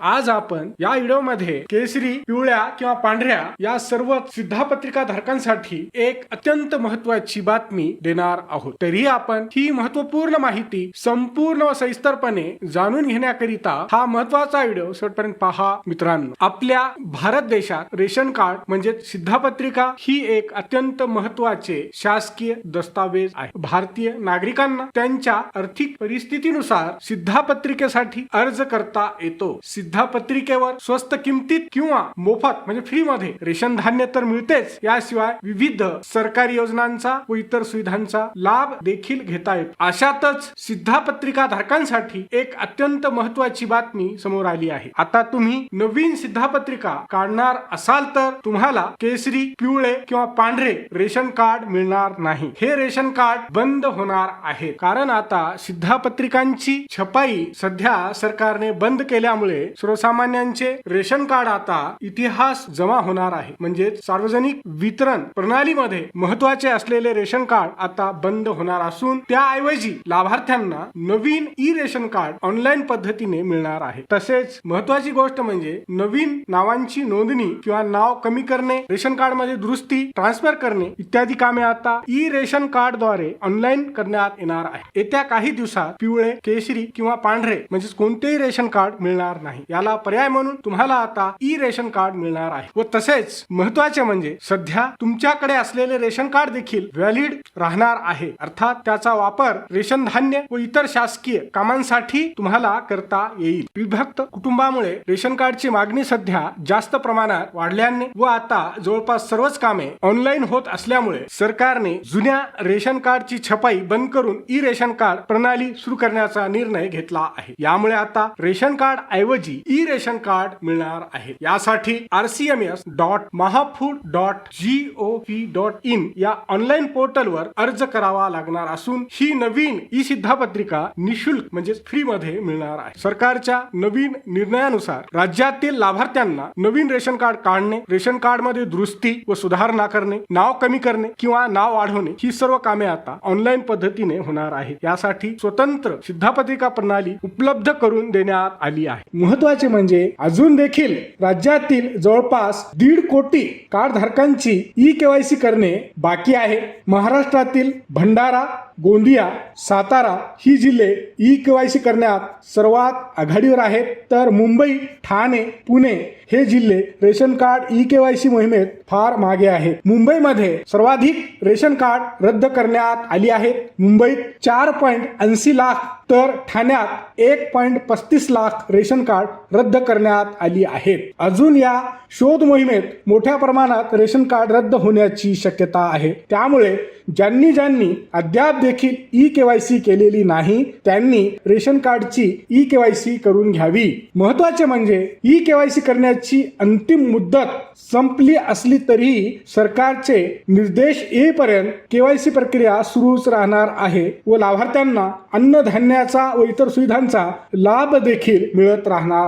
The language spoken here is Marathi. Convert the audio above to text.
आज आपण या व्हिडिओमध्ये केसरी पिवळ्या किंवा पांढऱ्या या सर्व सिद्धापत्रिका धारकांसाठी एक अत्यंत महत्वाची बातमी देणार आहोत. तरी आपण ही महत्त्वपूर्ण माहिती संपूर्ण व सविस्तरपणे जाणून घेण्याकरिता हा महत्त्वाचा व्हिडिओ शेवटपर्यंत पहा मित्रांनो. आपल्या भारत देशात रेशन कार्ड म्हणजे सिद्धापत्रिका ही एक अत्यंत महत्त्वाचे शासकीय दस्तावेज आहे. भारतीय नागरिकांना त्यांच्या आर्थिक परिस्थितीनुसार सिद्धापत्रिकेसाठी अर्ज करता येतो. सिद्धापत्रिकेवर स्वस्त किमतीत किंवा मोफत म्हणजे फ्री मध्ये रेशन धान्य तर मिळतेच. याशिवाय विविध सरकारी योजनांचा व इतर सुविधांचा लाभ देखील घेता येतो. अशातच सिद्धापत्रिका धारकांसाठी एक अत्यंत महत्वाची बातमी समोर आली आहे. आता तुम्ही नवीन सिद्धापत्रिका काढणार असाल तर तुम्हाला केसरी पिवळे किंवा पांढरे रेशन कार्ड मिळणार नाही. हे रेशन कार्ड बंद होणार आहे. कारण आता सिद्धापत्रिकांची छपाई सध्या सरकारने बंद केल्यामुळे सर्वसामान्यांचे रेशन कार्ड आता इतिहास जमा होणार आहे. म्हणजे सार्वजनिक वितरण प्रणालीमध्ये महत्त्वाचे असलेले रेशन कार्ड आता बंद होणार असून त्याऐवजी लाभार्थ्यांना नवीन ई रेशन कार्ड ऑनलाईन पद्धतीने मिळणार आहे. तसेच महत्वाची गोष्ट म्हणजे नवीन नावांची नोंदणी किंवा नाव कमी करणे रेशन कार्डमध्ये दुरुस्ती ट्रान्सफर करणे इत्यादी कामे आता ई रेशन कार्डद्वारे ऑनलाईन करण्यात येणार आहे. येत्या काही दिवसात पिवळे केशरी किंवा पांढरे म्हणजेच कोणतेही रेशन कार्ड मिळणार नाही. याला पर्याय म्हणून तुम्हाला आता ई रेशन कार्ड मिळणार आहे. व तसेच महत्त्वाचे म्हणजे सध्या तुमच्याकडे असलेले रेशन कार्ड देखील व्हॅलिड राहणार आहे. अर्थात त्याचा वापर रेशन धान्य व इतर शासकीय कामांसाठी तुम्हाला करता येईल. विभक्त कुटुंबामुळे रेशन कार्डची मागणी सध्या जास्त प्रमाणात वाढल्याने व आता जवळपास सर्वच कामे ऑनलाईन होत असल्यामुळे सरकारने जुन्या रेशन कार्डची छपाई बंद करून ई रेशन कार्ड प्रणाली सुरू करण्याचा निर्णय घेतला आहे. यामुळे आता रेशन कार्ड ऐवजी ई रेशन कार्ड मिळणार आहे. यासाठी RCMS dot Mahafood dot G O P dot in या ऑनलाईन पोर्टलवर अर्ज करावा लागणार असून ही नवीन ई सिद्धापत्रिका निशुल्क म्हणजे फ्री मध्ये मिळणार आहे. सरकारच्या नवीन निर्णयानुसार राज्यातील लाभार्थ्यांना नवीन रेशन कार्ड काढणे रेशन कार्डमध्ये दुरुस्ती व सुधारणा करणे नाव कमी करणे किंवा नाव वाढवणे ही सर्व कामे आता ऑनलाईन पद्धतीने होणार आहे यासाठी स्वतंत्र सिद्धापत्रिका प्रणाली उपलब्ध करून देण्यात आली आहे. महत्त्व महत्त्वाचे म्हणजे अजून देखील राज्यातील जवळपास दीड कोटी कार्ड धारकांची ई केवायसी करणे बाकी आहे. महाराष्ट्रातील भंडारा गोंदिया सातारा ही जिल्हे ई केवायसी करण्यात सर्वात आघाडीवर आहेत. तर मुंबई ठाणे पुणे हे जिल्हे रेशन कार्ड ई केवायसी मोहिमेत फार मागे आहेत. मुंबईमध्ये सर्वाधिक रेशन कार्ड रद्द करण्यात आली आहेत. मुंबईत चार पॉईंट ऐंशी लाख तर ठाण्यात एक पॉईंट पस्तीस लाख रेशन कार्ड रद्द करण्यात आली आहेत. अजून या शोध मोहिमेत मोठ्या प्रमाणात रेशन कार्ड रद्द होण्याची शक्यता आहे. त्यामुळे ज्यांनी ज्यांनी अद्याप देखील ई केवायसी केलेली नाही त्यांनी रेशन कार्डची ई केवायसी करून घ्यावी. महत्त्वाचे म्हणजे ई केवायसी करण्याची अंतिम मुदत संपली असली तरीही सरकारचे निर्देश येईपर्यंत केवायसी प्रक्रिया सुरूच राहणार आहे व लाभार्थ्यांना अन्नधान्याचा व इतर सुविधांचा लाभ देखील मिळत राहणार